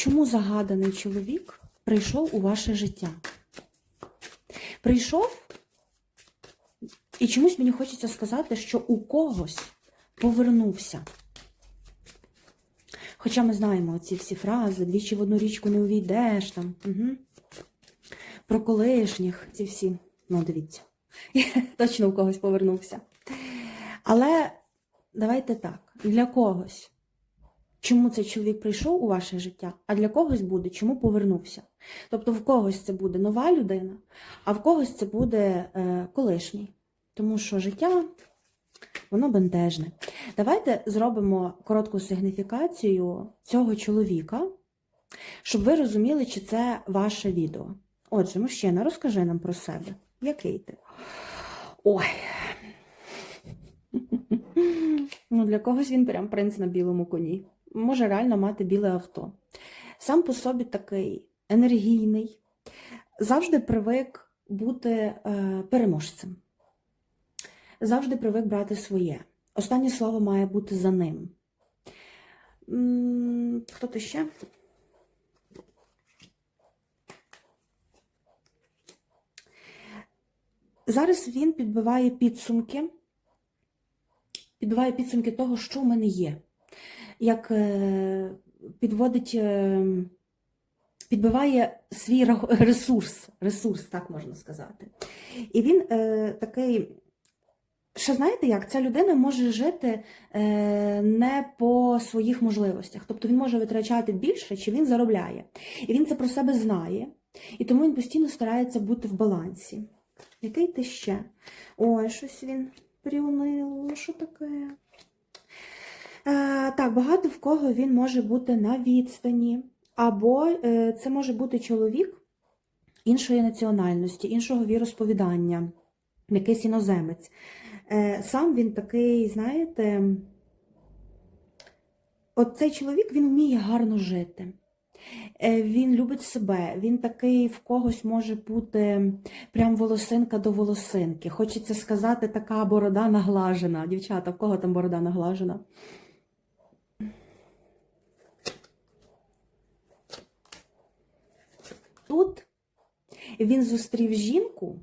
чому загаданий чоловік прийшов у ваше життя? Прийшов, і чомусь мені хочеться сказати, що у когось повернувся. Хоча ми знаємо ці всі фрази, двічі в одну річку не увійдеш там. Угу. Про колишніх, ці всі. Ну, дивіться, точно у когось повернувся. Але давайте так, для когось. Чому цей чоловік прийшов у ваше життя, а для когось буде, чому повернувся. Тобто в когось це буде нова людина, а в когось це буде е, колишній. Тому що життя, воно бентежне. Давайте зробимо коротку сигніфікацію цього чоловіка, щоб ви розуміли, чи це ваше відео. Отже, мужчина, розкажи нам про себе. Який ти? Ой. Ну, для когось він прям принц на білому коні. Може реально мати біле авто. Сам по собі такий енергійний, завжди привик бути е, переможцем. Завжди привик брати своє. Останнє слово має бути за ним. Хто ти ще? Зараз він підбиває підсумки, підбиває підсумки того, що в мене є. Як е, підводить, е, підбиває свій ресурс, ресурс, так можна сказати. І він е, такий. Ще знаєте як, ця людина може жити не по своїх можливостях. Тобто він може витрачати більше, чи він заробляє. І він це про себе знає, і тому він постійно старається бути в балансі. Який ти ще? Ой, щось він приунило, що таке? Е, так, багато в кого він може бути на відстані, або е, це може бути чоловік іншої національності, іншого віросповідання, якийсь іноземець. Е, сам він такий, знаєте, от цей чоловік він вміє гарно жити. Він любить себе, він такий в когось може бути прям волосинка до волосинки. Хочеться сказати, така борода наглажена. Дівчата, в кого там борода наглажена? Тут він зустрів жінку,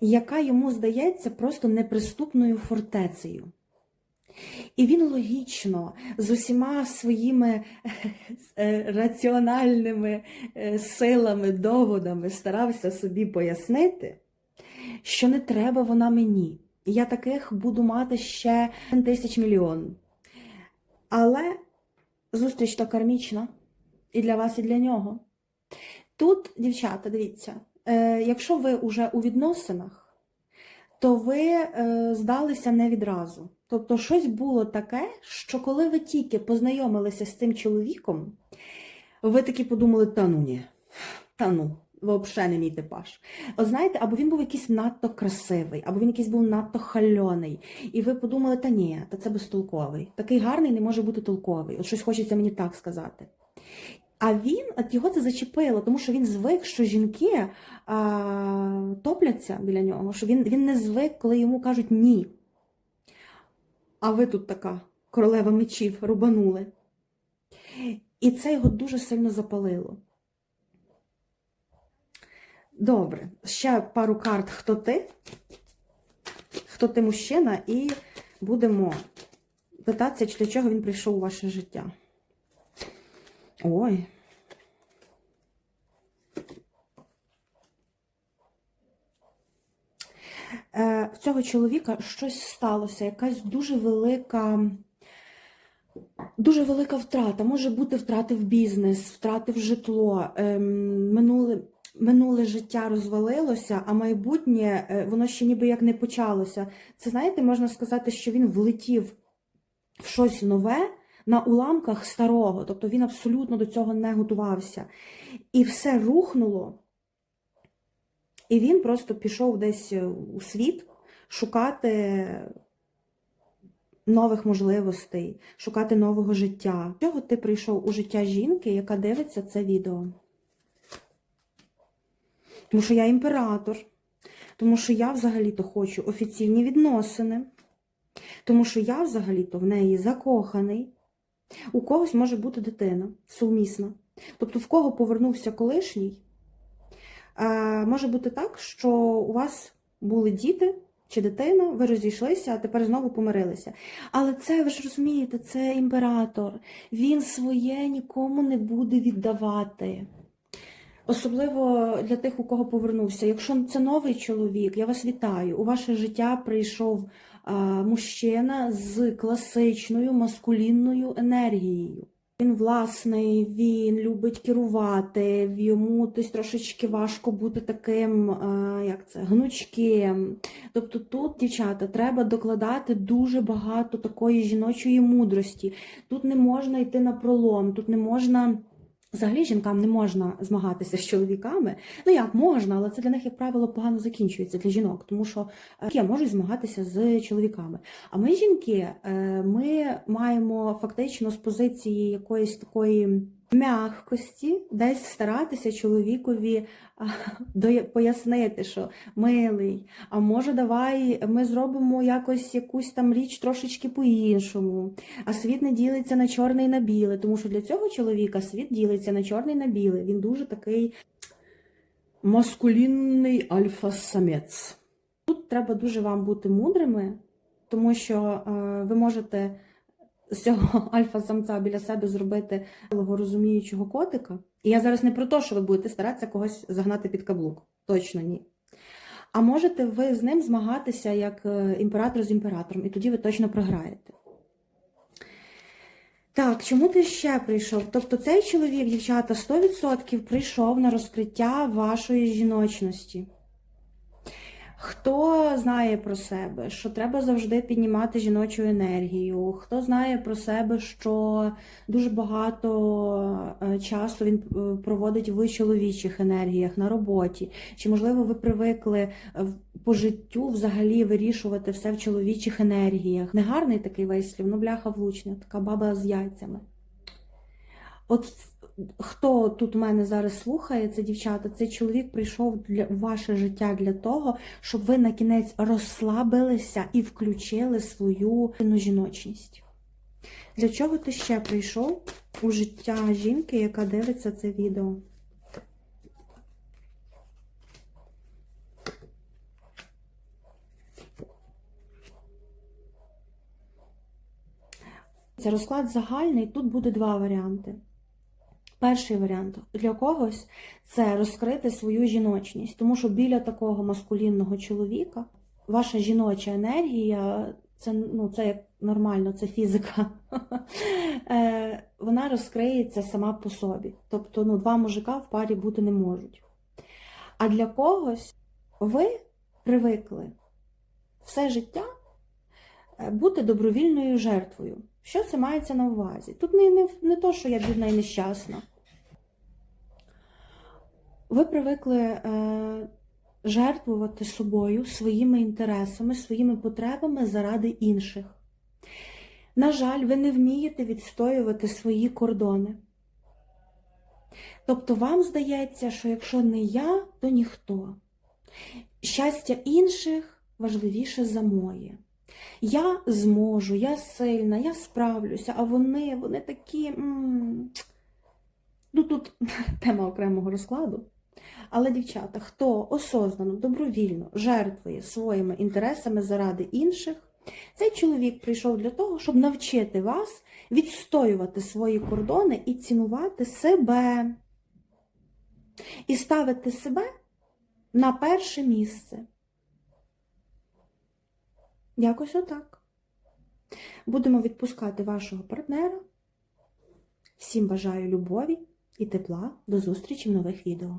яка йому здається просто неприступною фортецею. І він логічно з усіма своїми е, раціональними е, силами, доводами старався собі пояснити, що не треба вона мені. Я таких буду мати ще тисяч мільйон. Але зустріч то кармічна і для вас, і для нього. Тут, дівчата, дивіться, е, якщо ви вже у відносинах, то ви е, здалися не відразу. Тобто, щось було таке, що коли ви тільки познайомилися з цим чоловіком, ви таки подумали, та ну ні, та ну, взагалі не мій типаж. От знаєте, або він був якийсь надто красивий, або він якийсь був надто хальоний. І ви подумали, та ні, та це безтолковий. Такий гарний не може бути толковий. От щось хочеться мені так сказати. А він, от його це зачепило, тому що він звик, що жінки а, топляться біля нього, що він, він не звик, коли йому кажуть ні. А ви тут така королева мечів рубанули. І це його дуже сильно запалило. Добре, ще пару карт, хто ти, хто ти мужчина, і будемо питатися, для чого він прийшов у ваше життя. Ой. Е, В цього чоловіка щось сталося, якась дуже велика, дуже велика втрата. Може бути втратив бізнес, втратив житло, ем, минуле, минуле життя розвалилося, а майбутнє е, воно ще ніби як не почалося. Це, знаєте, можна сказати, що він влетів в щось нове на уламках старого, тобто він абсолютно до цього не готувався. І все рухнуло. І він просто пішов десь у світ шукати нових можливостей, шукати нового життя. Чого ти прийшов у життя жінки, яка дивиться це відео? Тому що я імператор, тому що я взагалі-то хочу офіційні відносини, тому що я взагалі-то в неї закоханий. У когось може бути дитина сумісна. Тобто, в кого повернувся колишній, е, може бути так, що у вас були діти чи дитина, ви розійшлися, а тепер знову помирилися. Але це, ви ж розумієте, це імператор. Він своє нікому не буде віддавати. Особливо для тих, у кого повернувся. Якщо це новий чоловік, я вас вітаю. У ваше життя прийшов мужчина з класичною маскулінною енергією. Він власний, він любить керувати, йому десь трошечки важко бути таким, як це, гнучким. Тобто тут, дівчата, треба докладати дуже багато такої жіночої мудрості. Тут не можна йти на пролом, тут не можна. Взагалі жінкам не можна змагатися з чоловіками. Ну як можна, але це для них, як правило, погано закінчується для жінок, тому що е, жінки можуть змагатися з чоловіками. А ми, жінки, е, ми маємо фактично з позиції якоїсь такої м'якості десь старатися чоловікові пояснити, що милий, а може, давай ми зробимо якось якусь там річ трошечки по-іншому. А світ не ділиться на чорне і на біле, тому що для цього чоловіка світ ділиться на чорне і на біле. Він дуже такий маскулінний альфа-самець. Тут треба дуже вам бути мудрими, тому що ви можете з цього альфа-самця біля себе зробити розуміючого котика. І я зараз не про те, що ви будете старатися когось загнати під каблук. Точно ні. А можете ви з ним змагатися як е, імператор з імператором, і тоді ви точно програєте. Так, чому ти ще прийшов? Тобто цей чоловік, дівчата, 100% прийшов на розкриття вашої жіночності. Хто знає про себе, що треба завжди піднімати жіночу енергію? Хто знає про себе, що дуже багато е, часу він е, проводить в чоловічих енергіях на роботі? Чи, можливо, ви привикли е, по життю взагалі вирішувати все в чоловічих енергіях? Негарний такий вислів, ну бляха влучна, така баба з яйцями. От хто тут мене зараз слухає, це дівчата, цей чоловік прийшов для в ваше життя для того, щоб ви на кінець розслабилися і включили свою жіночність. Для чого ти ще прийшов у життя жінки, яка дивиться це відео? Це розклад загальний, тут буде два варіанти. Перший варіант для когось це розкрити свою жіночність, тому що біля такого маскулінного чоловіка ваша жіноча енергія, це, ну, це як нормально, це фізика, Е, вона розкриється сама по собі. Тобто ну, два мужика в парі бути не можуть. А для когось ви привикли все життя е, бути добровільною жертвою. Що це мається на увазі? Тут не, не, не то, що я бідна і нещасна. Ви привикли е, жертвувати собою, своїми інтересами, своїми потребами заради інших. На жаль, ви не вмієте відстоювати свої кордони. Тобто вам здається, що якщо не я, то ніхто. Щастя інших важливіше за моє. Я зможу, я сильна, я справлюся, а вони, вони такі. м, Ну, тут тема окремого розкладу. Але, дівчата, хто осознано, добровільно жертвує своїми інтересами заради інших, цей чоловік прийшов для того, щоб навчити вас відстоювати свої кордони і цінувати себе. І ставити себе на перше місце. Якось отак. Будемо відпускати вашого партнера. Всім бажаю любові і тепла. До зустрічі в нових відео.